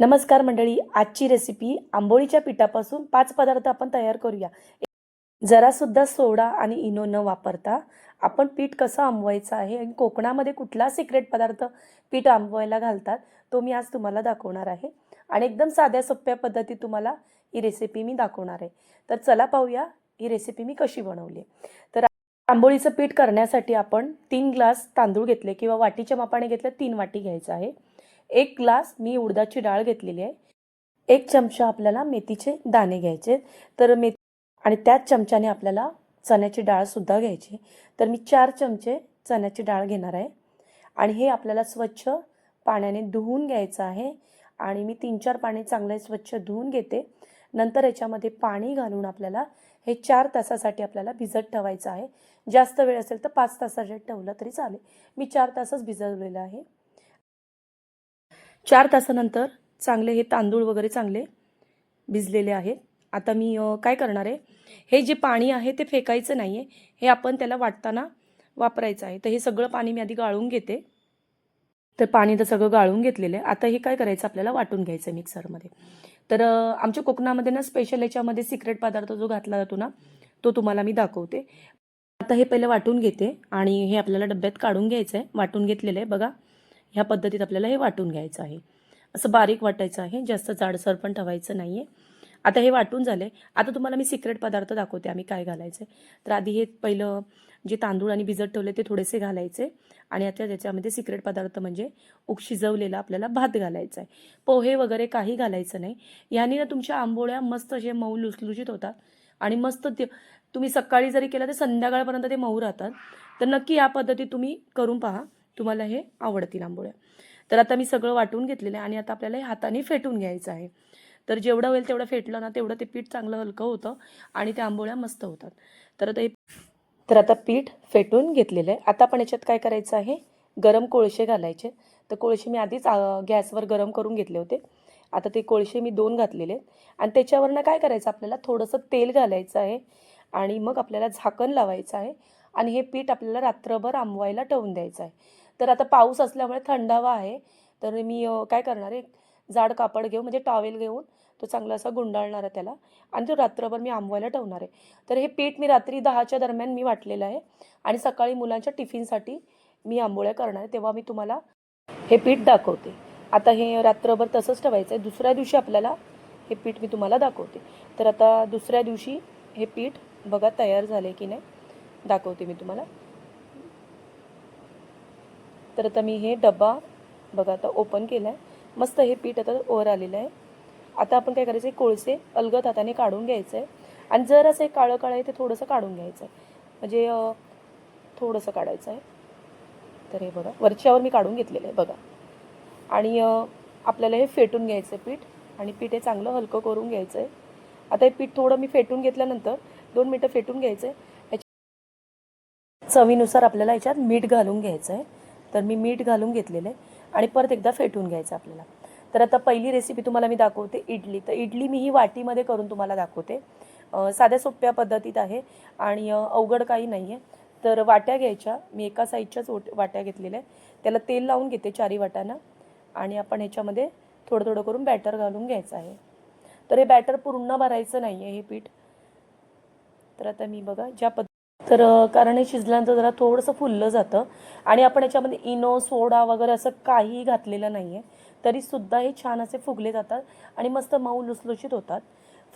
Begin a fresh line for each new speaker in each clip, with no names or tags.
नमस्कार मंडळी आजची रेसिपी आंबोळीच्या पिठापासून पाच पदार्थ आपण तयार करूया. जरासुद्धा सोडा आणि इनो न वापरता आपण पीठ कसं आंबवायचं आहे आणि कोकणामध्ये कुठला सिक्रेट पदार्थ पीठ आंबवायला घालतात तो मी आज तुम्हाला दाखवणार आहे. आणि एकदम साध्या सोप्या पद्धतीत तुम्हाला ही रेसिपी मी दाखवणार आहे. तर चला पाहूया ही रेसिपी मी कशी बनवली. आहे. तर आंबोळीचं पीठ करण्यासाठी आपण तीन ग्लास तांदूळ घेतले किंवा वाटीच्या मापाने घेतलं तीन वाटी घ्यायचं आहे. एक ग्लास मी उडदाची डाळ घेतलेली आहे. एक चमचा आपल्याला मेथीचे दाणे घ्यायचे तर मे आणि त्याच चमच्याने आपल्याला चण्याची डाळसुद्धा घ्यायची तर मी चार चमचे चण्याची डाळ घेणार आहे. आणि हे आपल्याला स्वच्छ पाण्याने धुवून घ्यायचं आहे. आणि मी तीन चार पाणी चांगले स्वच्छ धुवून घेते. नंतर याच्यामध्ये पाणी घालून आपल्याला हे चार तासासाठी आपल्याला भिजत ठेवायचं आहे. जास्त वेळ असेल तर पाच तासासाठी ठेवलं तरी चालेल. मी चार तासच भिजवलेलं आहे. चार तासानंतर चांगले हे तांदूळ वगैरे चांगले भिजलेले आहेत. आता मी काय करणार आहे? हे जे पाणी आहे ते फेकायचं नाही आहे हे आपण त्याला वाटताना वापरायचं आहे. तर हे सगळं पाणी मी आधी गाळून घेते. तर पाणी तर सगळं गाळून घेतलेलं आहे. आता हे काय करायचं? आपल्याला वाटून घ्यायचं आहे मिक्सरमध्ये. तर आमच्या कोकणामध्ये ना स्पेशल याच्यामध्ये सिक्रेट पदार्थ जो घातला जातो ना तो तुम्हाला मी दाखवते. आता हे पहिलं वाटून घेते आणि हे आपल्याला डब्यात काढून घ्यायचं आहे वाटून घेतलेलं आहे. बघा ह्या पद्धतीत आपल्याला हे वाटून घ्यायचं आहे. असं बारीक वाटायचं आहे. जास्त जाडसर पण ठेवायचं नाही आहे आता हे वाटून झाले. आता तुम्हाला मी सिक्रेट पदार्थ दाखवते आम्ही काय घालायचे. तर आधी हे पहिलं जे तांदूळ आणि भिजत ठेवले ते थोडेसे घालायचे. आणि आता त्याच्यामध्ये सिक्रेट पदार्थ म्हणजे उक शिजवलेला आपल्याला भात घालायचा आहे. पोहे वगैरे काही घालायचं नाही. याने ना तुमच्या आंबोळ्या मस्त असे मऊ लुसलुशीत होतात. आणि मस्त ते तुम्ही सकाळी जरी केलं तर संध्याकाळपर्यंत ते मऊ राहतात. तर नक्की या पद्धतीत तुम्ही करून पहा. तुम्हाला हे आवडतील आंबोळ्या. तर आता मी सगळं वाटून घेतलेलं आहे आणि आता आपल्याला हे हाताने फेटून घ्यायचं आहे. तर जेवढं होईल तेवढं फेटलं ना तेवढं ते पीठ चांगलं हलकं होतं आणि त्या आंबोळ्या मस्त होतात. तर आता हे तर आता पीठ फेटून घेतलेलं आहे. आता आपण याच्यात काय करायचं आहे? गरम कोळशे घालायचे. तर कोळशे मी आधीच गॅसवर गरम करून घेतले होते. आता ते कोळशे मी दोन घातलेले आहेत. आणि त्याच्यावरनं काय करायचं? आपल्याला थोडंसं तेल घालायचं आहे आणि मग आपल्याला झाकण लावायचं आहे. आणि हे पीठ आपल्याला रात्रभर आंबवायला ठेवून द्यायचं आहे. तर आता पाऊस असल्यामुळे थंडावा आहे. तर मी काय करणार आहे? जाड कापड घेऊन म्हणजे टॉवेल घेऊन तो चांगला असा गुंडाळणार आहे त्याला आणि तो रात्रभर मी आंबवायला ठेवणार आहे. तर हे पीठ मी रात्री दहाच्या दरम्यान मी वाटलेलं आहे आणि सकाळी मुलांच्या टिफिनसाठी मी आंबोळ्या करणार आहे तेव्हा मी तुम्हाला हे पीठ दाखवते. आता हे रात्रभर तसंच ठेवायचं आहे. दुसऱ्या दिवशी आपल्याला हे पीठ मी तुम्हाला दाखवते. तर आता दुसऱ्या दिवशी हे पीठ बघा तयार झाले की नाही दाखवते मी तुम्हाला. तर आता मी हे डबा बघा आता ओपन केला आहे मस्त हे पीठ आता वर आलेलं आहे. आता आपण काय करायचं आहे कोळसे अलगद हाताने काढून घ्यायचं आहे आणि जर असं एक काळं काळं आहे ते थोडंसं काढून घ्यायचं आहे म्हणजे थोडंसं काढायचं आहे तर हे बघा वरच्यावर मी काढून घेतलेलं आहे बघा. आणि आपल्याला हे फेटून घ्यायचं आहे पीठ. आणि पीठ हे चांगलं हलकं करून घ्यायचं आहे आता हे पीठ थोडं मी फेटून घेतल्यानंतर दोन मिनटं फेटून घ्यायचं आहे चवीनुसार आपल्याला याच्यात मीठ घालून घ्यायचं आहे तर मी मीठ घालून घेतलेलं आहे आणि परत एकदा फेटून घ्यायचं आपल्याला. तर आता पहिली रेसिपी तुम्हाला मी दाखवते इडली. तर इडली मी ही वाटीमध्ये करून तुम्हाला दाखवते. साध्या सोप्या पद्धतीत आहे आणि अवघड काही नाही आहे तर वाट्या घ्यायच्या. मी एका साईजच्याच ओट वाट्या घेतलेल्या आहे त्याला तेल लावून घेते चारी वाट्यांना आणि आपण ह्याच्यामध्ये थोडं थोडं करून बॅटर घालून घ्यायचं आहे. तर हे बॅटर पूर्ण भरायचं नाही आहे हे पीठ. तर आता मी बघा ज्या पद्धती तर कारण हे शिजल्यानंतर जरा थोडंसं फुललं जातं आणि आपण याच्यामध्ये इनो सोडा वगैरे असं काहीही घातलेलं नाही आहे तरीसुद्धा हे छान असे फुगले जातात आणि मस्त मऊ लुसलुशीत होतात.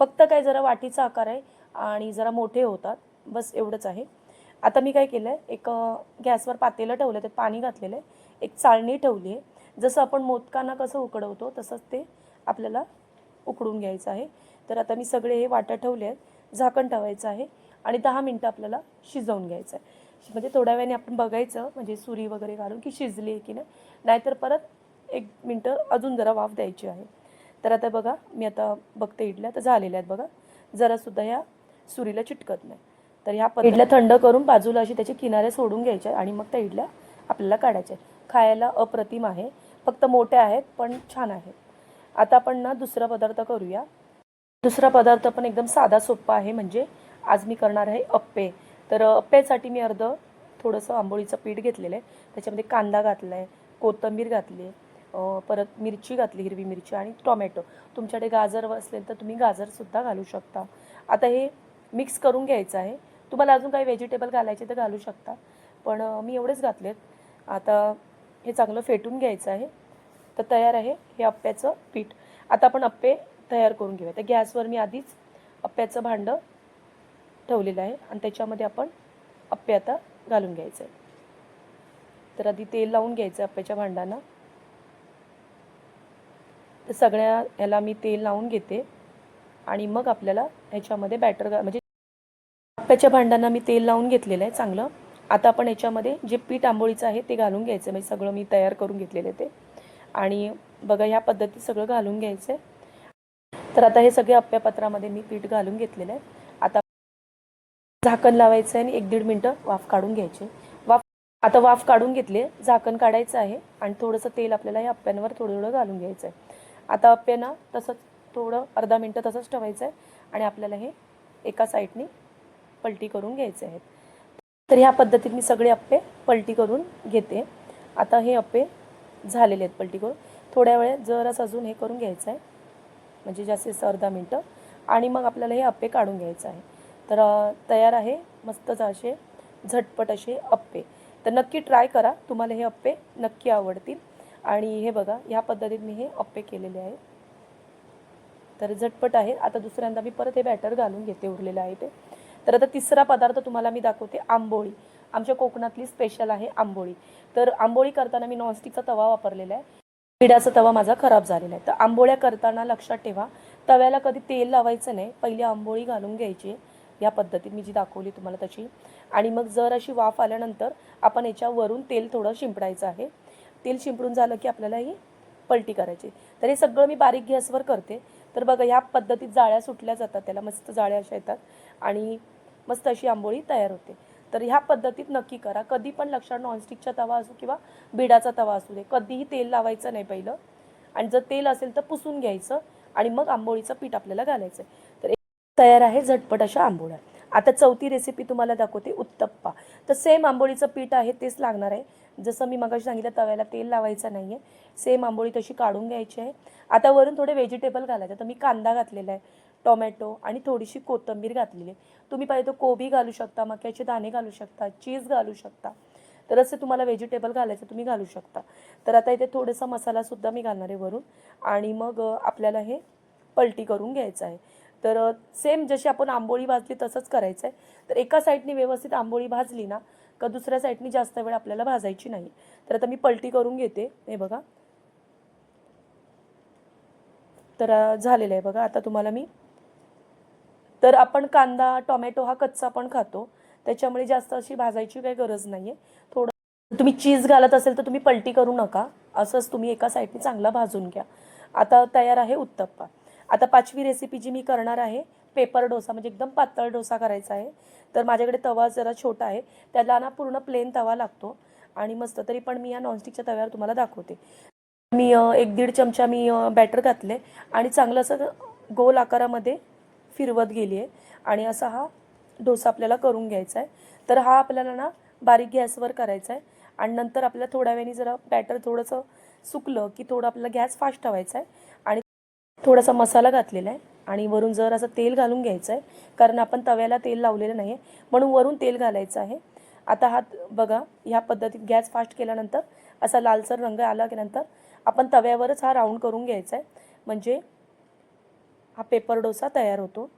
फक्त काय जरा वाटीचा आकार आहे आणि जरा मोठे होतात. बस एवढंच आहे. आता मी काय केलं आहे एक गॅसवर पातेलं ठेवलं त्यात पाणी घातलेलं आहे. एक चाळणी ठेवली आहे. जसं आपण मोदकांना कसं उकडवतो तसंच ते आपल्याला उकडून घ्यायचं आहे. तर आता मी सगळे हे वाटं ठेवले आहेत. झाकण ठेवायचं आहे. आणि दहा मिनटं आपल्याला शिजवून घ्यायचं आहे म्हणजे थोड्या वेळाने आपण बघायचं म्हणजे सुरी वगैरे घालून की शिजली आहे की नाही. नाहीतर परत एक मिनटं अजून जरा वाफ द्यायची आहे. तर आता बघा मी आता बघते इडल्या तर झालेल्या आहेत बघा. जरासुद्धा ह्या सुरीला चिटकत नाही. तर ह्या इडल्या थंड करून बाजूला अशी त्याचे किनारे सोडून घ्यायच्या आणि मग त्या इडल्या आपल्याला काढायच्या खायला अप्रतिम आहे. फक्त मोठ्या आहेत पण छान आहेत. आता आपण ना दुसरा पदार्थ करूया. दुसरा पदार्थ पण एकदम साधा सोप्पा आहे. म्हणजे आज मी करणार आहे अप्पे. तर अप्प्यासाठी मी अर्ध थोडंसं आंबोळीचं पीठ घेतलेलं आहे. त्याच्यामध्ये कांदा घातला आहे कोथिंबीर घातली आहे परत मिरची घातली हिरवी मिरची आणि टोमॅटो. तुमच्याकडे गाजर असेल तर तुम्ही गाजरसुद्धा घालू शकता. आता हे मिक्स करून घ्यायचं आहे. तुम्हाला अजून काही व्हेजिटेबल घालायचे तर घालू शकता. पण मी एवढेच घातलेत. आता हे चांगलं फेटून घ्यायचं आहे. तर तयार आहे हे अप्प्याचं पीठ. आता आपण अप्पे तयार करून घेऊया. तर गॅसवर मी आधीच अप्प्याचं भांडं ठेवलेलं आहे आणि त्याच्यामध्ये आपण अप्पे आता घालून घ्यायचं. आहे तर आधी तेल लावून घ्यायचं अप्प्याच्या भांडांना तर सगळ्या याला मी तेल लावून घेते आणि मग आपल्याला ह्याच्यामध्ये बॅटर म्हणजे अप्प्याच्या भांडांना मी तेल लावून घेतलेलं आहे चांगलं. आता आपण याच्यामध्ये जे पीठ आंबोळीचं आहे ते घालून घ्यायचं म्हणजे सगळं मी तयार करून घेतलेलं आहे ते. आणि बघा ह्या पद्धतीत सगळं घालून घ्यायचं आहे. तर आता हे सगळे अप्प्यापत्रामध्ये मी पीठ घालून घेतलेलं आहे. झाकण लावायचं आहे आणि एक दीड मिनटं वाफ काढून घ्यायचे. वाफ आता वाफ काढून घेतले झाकण काढायचं आहे आणि थोडंसं तेल आपल्याला या अप्प्यांवर थोडं थोडं घालून घ्यायचं आहे आता अप्प्यांना तसंच थोडं अर्धा मिनटं तसंच ठेवायचं आहे आणि आपल्याला हे एका साईडनी पलटी करून घ्यायचे आहेत. तर ह्या पद्धतीत मी सगळे अप्पे पलटी करून घेते. आता हे अप्पे झालेले आहेत पलटी करून. थोड्या वेळेत जरास अजून हे करून घ्यायचं आहे म्हणजे जास्तीत अर्धा मिनटं. आणि मग आपल्याला हे अप्पे काढून घ्यायचं आहे. तर तयार आहे. मस्तच असे झटपट असे अप्पे. तर नक्की ट्राय करा. तुम्हाला हे अप्पे नक्की आवडतील. आणि हे बघा ह्या पद्धतीत मी हे अप्पे केलेले आहे. तर झटपट आहे. आता दुसऱ्यांदा मी परत हे बॅटर घालून घेते उरलेलं आहे ते. तर आता तिसरा पदार्थ तुम्हाला मी दाखवते आंबोळी. आमच्या कोकणातली स्पेशल आहे आंबोळी. तर आंबोळी करताना मी नॉनस्टिकचा तवा वापरलेला आहे. पिढ्याचा तवा माझा खराब झालेला आहे. तर आंबोळ्या करताना लक्षात ठेवा. तव्याला कधी तेल लावायचं नाही. पहिली आंबोळी घालून घ्यायची. ह्या पद्धतीत मी जी दाखवली तुम्हाला तशी. आणि मग जर अशी वाफ आल्यानंतर आपण याच्यावरून तेल थोडं शिंपडायचं आहे. तेल शिंपडून झालं की आपल्याला ही पलटी करायची. तर हे सगळं मी बारीक गॅसवर करते. तर बघा ह्या पद्धतीत जाळ्या सुटल्या जातात त्याला. मस्त जाळ्या अशा येतात. आणि मस्त अशी आंबोळी तयार होते. तर ह्या पद्धतीत नक्की करा. कधी पण लक्षात नॉनस्टिकचा तवा असू किंवा बिडाचा तवा असू दे कधीही तेल लावायचं नाही पहिलं. आणि जर तेल असेल तर पुसून घ्यायचं आणि मग आंबोळीचं पीठ आपल्याला घालायचं आहे तयार आहे झटपट अशा आंबोळ्या. आता चौथी रेसिपी तुम्हाला दाखवते उत्तप्पा. तर सेम आंबोळीचं पीठ आहे तेच लागणार आहे. जसं मी मगाशी सांगितलं तव्याला तेल लावायचं नाही आहे सेम आंबोळी तशी काढून घ्यायची आहे. आता वरून थोडे व्हेजिटेबल घालायचे. तर मी कांदा घातलेला आहे टोमॅटो आणि थोडीशी कोथिंबीर घातलेली आहे. तुम्ही पाहिजे तर कोबी घालू शकता मक्याचे दाणे घालू शकता चीज घालू शकता. तर असे तुम्हाला व्हेजिटेबल घालायचं तुम्ही घालू शकता. तर आता इथे थोडासा मसालासुद्धा मी घालणार आहे वरून. आणि मग आपल्याला हे पलटी करून घ्यायचं आहे. तर सेम जशी आपण आंबोळी भाजली तसंच करायचं आहे तर एका साईडनी व्यवस्थित आंबोळी भाजली ना का दुसऱ्या साईडनी जास्त वेळ आपल्याला भाजायची नाही. तर आता मी पलटी करून घेते. हे बघा. तर झालेलं आहे बघा. आता तुम्हाला मी तर आपण कांदा टोमॅटो हा कच्चा पण खातो. त्याच्यामुळे जास्त अशी भाजायची काही गरज नाही आहे थोडं तुम्ही चीज घालत असेल तर तुम्ही पलटी करू नका. असंच तुम्ही एका साईडने चांगला भाजून घ्या. आता तयार आहे उत्तप्पा. आता पाचवी रेसिपी जी मी करणार आहे पेपर डोसा म्हणजे एकदम पातळ डोसा करायचा आहे. तर माझ्याकडे तवा जरा छोटा आहे त्याला ना पूर्ण प्लेन तवा लागतो. आणि मस्त तरी पण मी या नॉनस्टिकच्या तव्यावर तुम्हाला दाखवते. मी एक दीड चमचा मी बॅटर घातले आणि चांगलं असं गोल आकारामध्ये फिरवत गेली आहे. आणि असा हा डोसा आपल्याला करून घ्यायचा आहे. तर हा आपल्याला ना बारीक गॅसवर करायचा आहे. आणि नंतर आपल्याला थोड्या वेळाने जरा बॅटर थोडंसं सुकलं की थोडं आपल्याला गॅस फास्ट ठेवायचा आहे. थोडासा मसाला घातलेला आहे आणि वरून जर असं तेल घालून घ्यायचं आहे कारण आपण तव्याला तेल लावलेलं नाही आहे म्हणून वरून तेल घालायचं आहे. आता हा बघा ह्या पद्धतीत गॅस फास्ट केल्यानंतर असा लालसर रंग आला की नंतर आपण तव्यावरच हा राऊंड करून घ्यायचा आहे म्हणजे हा पेपर डोसा तयार होतो.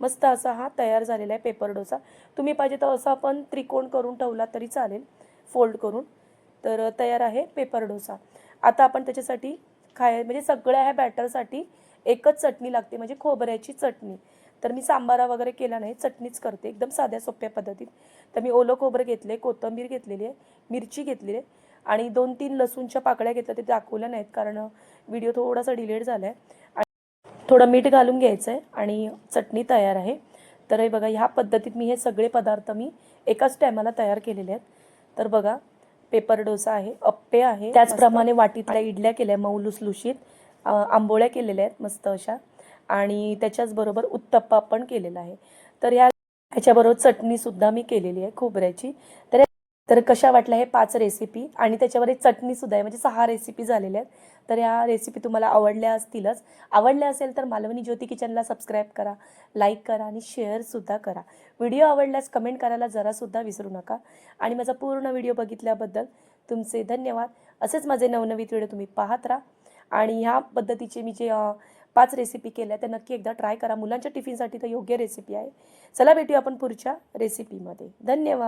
मस्त असा हा तयार झालेला आहे पेपर डोसा. तुम्ही पाहिजे तर असं आपण त्रिकोण करून ठेवला तरी चालेल फोल्ड करून. तर तयार आहे पेपर डोसा. आता आपण त्याच्यासाठी खाय म्हणजे सगळ्या ह्या बॅटरसाठी एकच चटणी लागते म्हणजे खोबऱ्याची चटणी. तर मी सांबारा वगैरे केला नाही चटणीच करते एकदम साध्या सोप्या पद्धतीत. तर मी ओलं खोबरं घेतले कोथिंबीर घेतलेली आहे मिरची घेतलेली आहे आणि दोन तीन लसूणच्या पाकळ्या घेतल्या ते दाखवल्या नाहीत कारण व्हिडिओ थोडासा डिलेट झाला आहे आणि थोडं मीठ घालून घ्यायचं आहे आणि चटणी तयार आहे. तर हे बघा ह्या पद्धतीत मी हे सगळे पदार्थ मी एकाच टायमाला तयार केलेले आहेत. तर बघा पेपर डोसा आहे अप्पे आहे त्याचप्रमाणे वाटीतल्या इडल्या केल्या मऊ लुसलुशीत आंबोळ्या केलेल्या आहेत मस्त अशा. आणि त्याच्याचबरोबर उत्तप्पा पण केलेला आहे. तर ह्या ह्याच्याबरोबर चटणीसुद्धा मी केलेली आहे खोबऱ्याची तर तर कशा वाटल्या हे पाच रेसिपी आणि त्याच्यावर एक चटणीसुद्धा आहे म्हणजे सहा रेसिपी झालेल्या आहेत. तर ह्या रेसिपी तुम्हाला आवडल्या असतीलच. आवडल्या असेल तर मालवणी ज्योती किचनला सबस्क्राईब करा लाईक करा आणि शेअरसुद्धा करा. व्हिडिओ आवडल्यास कमेंट करायला जरासुद्धा विसरू नका. आणि माझा पूर्ण व्हिडिओ बघितल्याबद्दल तुमचे धन्यवाद. असेच माझे नवनवीत व्हिडिओ तुम्ही पाहत राहा. आणि ह्या पद्धतीचे मी जे पाच रेसिपी केल्या त्या नक्की एकदा ट्राय करा. मुलांच्या टिफिनसाठी तर योग्य रेसिपी आहे. चला भेटू आपण पुढच्या रेसिपीमध्ये धन्यवाद.